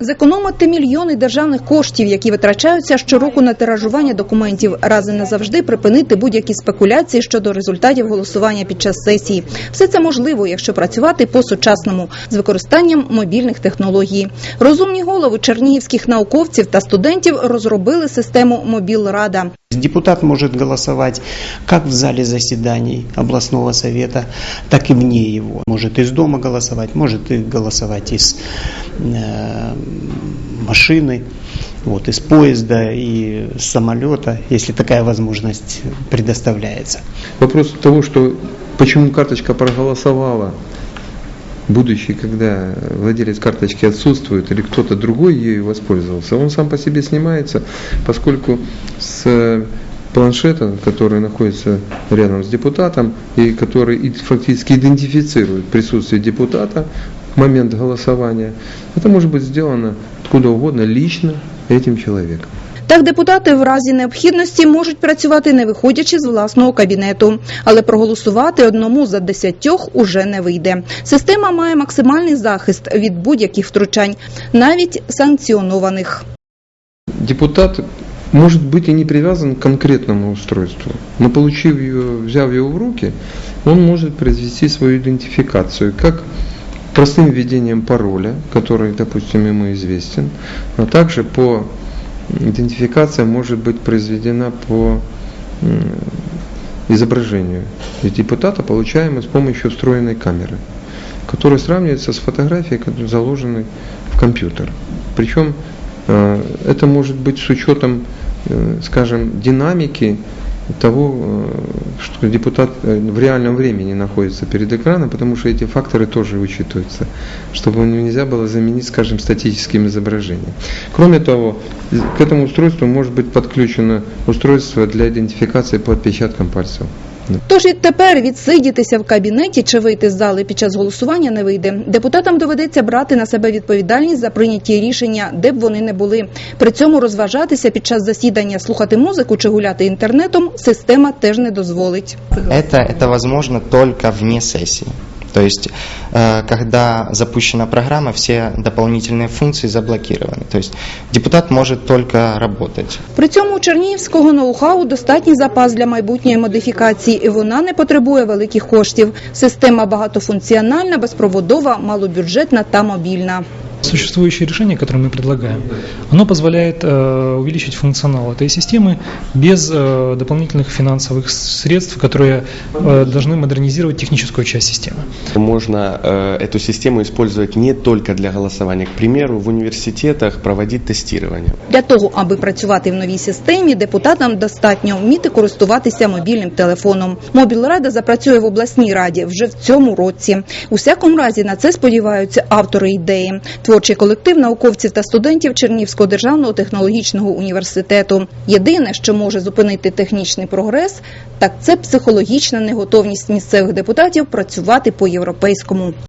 Зекономити мільйони державних коштів, які витрачаються щороку на тиражування документів, рази назавжди припинити будь-які спекуляції щодо результатів голосування під час сесії. Все це можливо, якщо працювати по-сучасному з використанням мобільних технологій. Розумні голови чернігівських науковців та студентів розробили систему Мобілрада. Депутат может голосовать как в зале заседаний областного совета, так и вне его. Может из дома голосовать, может и голосовать из э, машины, вот, из поезда и самолета, если такая возможность предоставляется. Вопрос того, что почему карточка проголосовала, будущий, когда владелец карточки отсутствует или кто-то другой ею воспользовался, он сам по себе снимается, поскольку с планшета, который находится рядом с депутатом и который фактически идентифицирует присутствие депутата в момент голосования, это может быть сделано откуда угодно лично этим человеком. Так, депутати в разі необхідності можуть працювати не виходячи з власного кабінету, але проголосувати одному за десятьох уже не вийде. Система має максимальний захист від будь-яких втручань, навіть санкціонованих. Депутат может быть и не привязан к конкретному устройству, но получив ее, взяв его в руки, он может произвести свою идентификацию как простым введением пароля, который, допустим, ему известен, а также по идентификация может быть произведена по изображению из депутата, получаемой с помощью встроенной камеры, которая сравнивается с фотографией, которая заложенной в компьютер. Причем э, это может быть с учетом, скажем, динамики того, э, что депутат э, в реальном времени находится перед экраном, потому что эти факторы тоже учитываются, чтобы нельзя было заменить, скажем, статическим изображением. Кроме того, к этому устройству может быть подключено устройство для идентификации по отпечаткам пальцев. Тож і тепер відсидітися в кабінеті чи вийти з зали під час голосування не вийде. Депутатам доведеться брати на себе відповідальність за прийняті рішення, де б вони не були. При цьому розважатися під час засідання, слухати музику чи гуляти інтернетом система теж не дозволить. Це, это возможно только вне сессии. То есть, э, когда запущена программа, все дополнительные функции заблокированы. То есть, депутат может только работать. При цьому у Чернігівського ноу-хау достатній запас для майбутньої модифікації, і вона не потребує великих коштів. Система багатофункціональна, безпроводова, малобюджетна та мобільна. Существующее решение, которое мы предлагаем, оно позволяет э, увеличить функционал этой системы без э, дополнительных финансовых средств, которые э, должны модернизировать техническую часть системы. Можно э, эту систему использовать не только для голосования. К примеру, в университетах проводить тестирование. Для того, аби працювати в новій системі, депутатам достатньо вміти користуватися мобільним телефоном. Мобілрада запрацює в обласній раді вже в цьому році. У всякому разі на це сподіваються автори ідеї. Творчий колектив науковців та студентів Чернівського державного технологічного університету. Єдине, що може зупинити технічний прогрес, так це психологічна неготовність місцевих депутатів працювати по європейському.